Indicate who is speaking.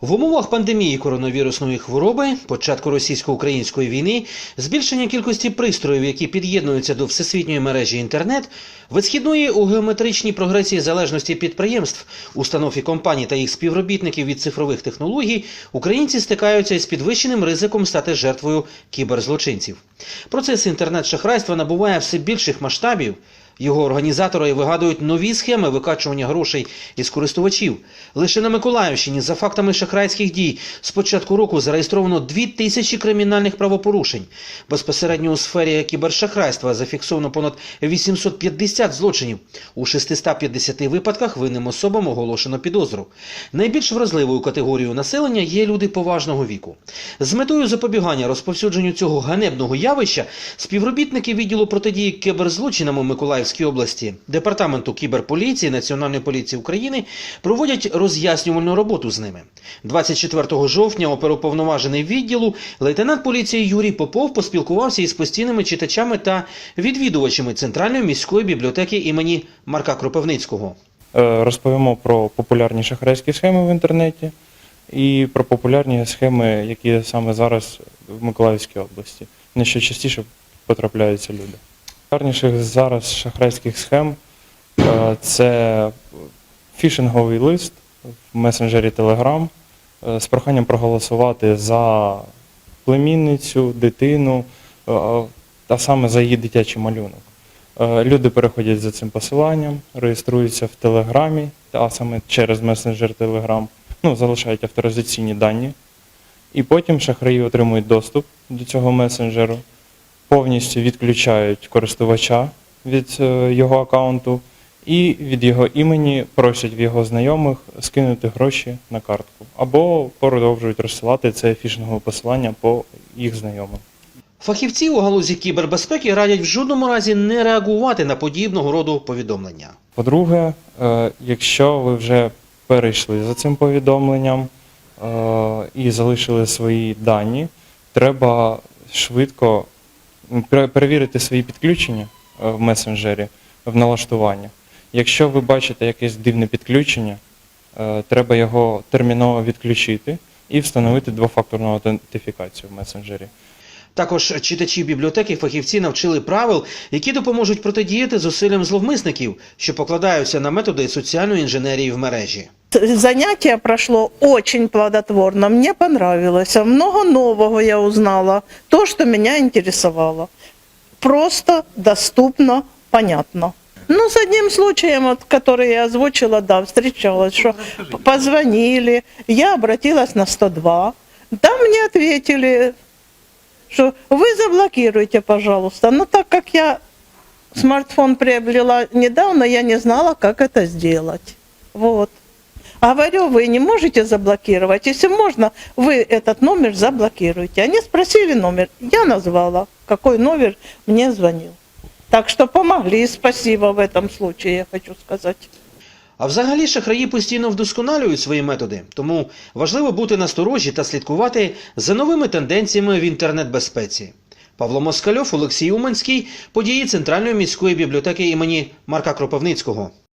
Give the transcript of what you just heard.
Speaker 1: В умовах пандемії коронавірусної хвороби, початку російсько-української війни, збільшення кількості пристроїв, які під'єднуються до всесвітньої мережі інтернет, висхідної у геометричній прогресії залежності підприємств, установ і компаній та їх співробітників від цифрових технологій, українці стикаються із підвищеним ризиком стати жертвою кіберзлочинців. Процес інтернет-шахрайства набуває все більших масштабів. Його організатори вигадують нові схеми викачування грошей із користувачів. Лише на Миколаївщині за фактами шахрайських дій з початку року зареєстровано 2 тисячі кримінальних правопорушень. Безпосередньо у сфері кібершахрайства зафіксовано понад 850 злочинів. У 650 випадках винним особам оголошено підозру. Найбільш вразливою категорією населення є люди поважного віку. З метою запобігання розповсюдженню цього ганебного явища співробітники відділу протидії кіберзлочинам у Миколаївській області, департаменту кіберполіції Національної поліції України проводять роз'яснювальну роботу з ними. 24 жовтня оперуповноважений відділу лейтенант поліції Юрій Попов поспілкувався із постійними читачами та відвідувачами Центральної міської бібліотеки імені Марка Кропивницького.
Speaker 2: Е, Розповімо про популярні шахрайські схеми в інтернеті і про популярні схеми, які саме зараз в Миколаївській області. На що частіше потрапляються люди. Популярніших зараз шахрайських схем е, це фішинговий лист в месенджері Telegram е, з проханням проголосувати за племінницю, дитину, е, та саме за її дитячий малюнок. Люди переходять за цим посиланням, реєструються в Телеграмі, а саме через месенджер Телеграм, ну, залишають авторизаційні дані. І потім шахраї отримують доступ до цього месенджеру, повністю відключають користувача від е, його аккаунту і від його імені просять в його знайомих скинути гроші на картку або продовжують розсилати це фішингове посилання по їх знайомим.
Speaker 1: Фахівці у галузі кібербезпеки радять в жодному разі не реагувати на подібного роду повідомлення.
Speaker 2: По-друге, е, якщо ви вже перейшли за цим повідомленням е, і залишили свої дані, треба швидко перевірити свої підключення е, в месенджері в налаштуваннях. Якщо ви бачите якесь дивне підключення, е, треба його терміново відключити і встановити двофакторну аутентифікацію в месенджері.
Speaker 1: Також читачі бібліотеки фахівці навчили правил, які допоможуть протидіяти зусиллям зловмисників, що покладаються на методи соціальної інженерії в мережі.
Speaker 3: Занятие прошло очень плодотворно, мне понравилось. Много нового я узнала, то, что меня интересовало. Просто, доступно, понятно. Ну, с одним случаем, вот, который я озвучила, да, встречалась, что позвонили, я обратилась на 102, там мне ответили, что вы заблокируйте, пожалуйста. Но так как я смартфон приобрела недавно, я не знала, как это сделать. Вот. Говорю, вы не можете заблокировать. Если можно, вы этот номер заблокируйте. Они спросили номер. Я назвала, какой номер мне звонил. Так что помогли, спасибо в этом случае, я хочу сказать.
Speaker 1: А взагалі шахраї постійно вдосконалюють свої методи, тому важливо бути насторожі та слідкувати за новими тенденціями в інтернет-безпеці. Павло Москальов, Олексій Уманський, події Центральної міської бібліотеки імені Марка Кропивницького.